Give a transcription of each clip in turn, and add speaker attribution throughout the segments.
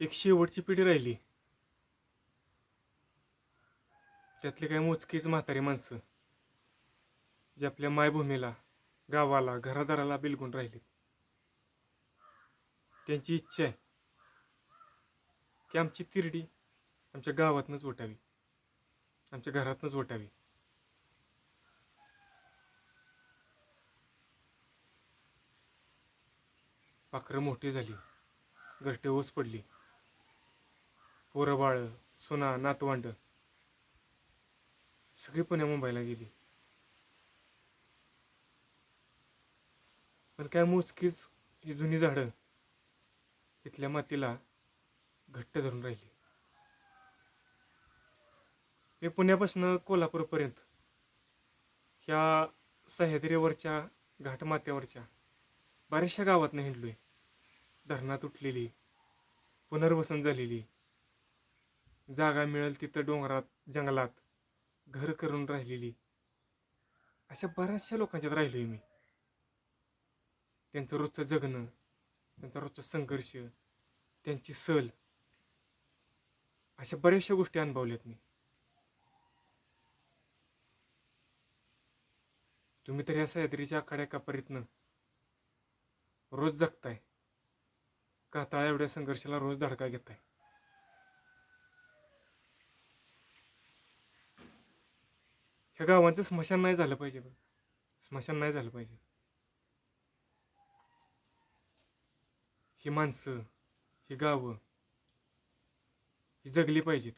Speaker 1: एक शेवटची पिढी राहिली. त्यातली काही मोजकीच म्हातारी माणसं जे आपल्या मायभूमीला गावाला घरादाराला बिलगून राहिले त्यांची इच्छा आहे की आमची तिरडी आमच्या गावातनंच ओटावी आमच्या घरातनंच ओटावी पाखरं मोठी झाली घरटे ओस पडली. पोरंबाळं सुना नातवंड. सगळी पुण्या मुंबईला गेली. पण काय मोजकीच ही जुनी झाडं इथल्या मातीला घट्ट धरून राहिली. मी पुण्यापासून कोल्हापूरपर्यंत ह्या सह्याद्रीवरच्या घाटमात्यावरच्या बऱ्याचशा गावातनं हिंडलोय. धरणात उठलेली पुनर्वसन झालेली जागा मिळेल तिथं डोंगरात जंगलात. घर करून राहिलेली. अशा बऱ्याचशा लोकांच्यात राहिलो आहे मी. त्यांचं रोजचं जगणं त्यांचा रोजचा संघर्ष त्यांची सल. अशा बऱ्याचशा गोष्टी अनुभवल्यात मी. तुम्ही तर या सह्याद्रीच्या आखाड्या कापरीतनं रोज जगताय. काताळा एवढ्या संघर्षाला रोज धडका घेताय? ह्या गावांचं स्मशान नाही झालं पाहिजे बघ स्मशान नाही झालं पाहिजे. ही माणसं ही गावं ही जगली पाहिजेत.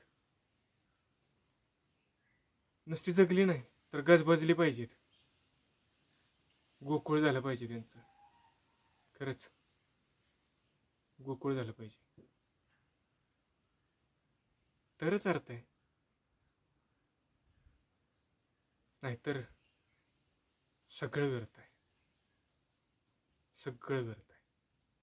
Speaker 1: नुसती जगली नाही तर गजबजली पाहिजेत. गोकुळ झालं पाहिजे त्यांचं. खरंच. गोकुळ झालं पाहिजे. तरच अर्थ आहे. नाहीतर सगळं व्यर्थ आहे. सगळं व्यर्थ आहे.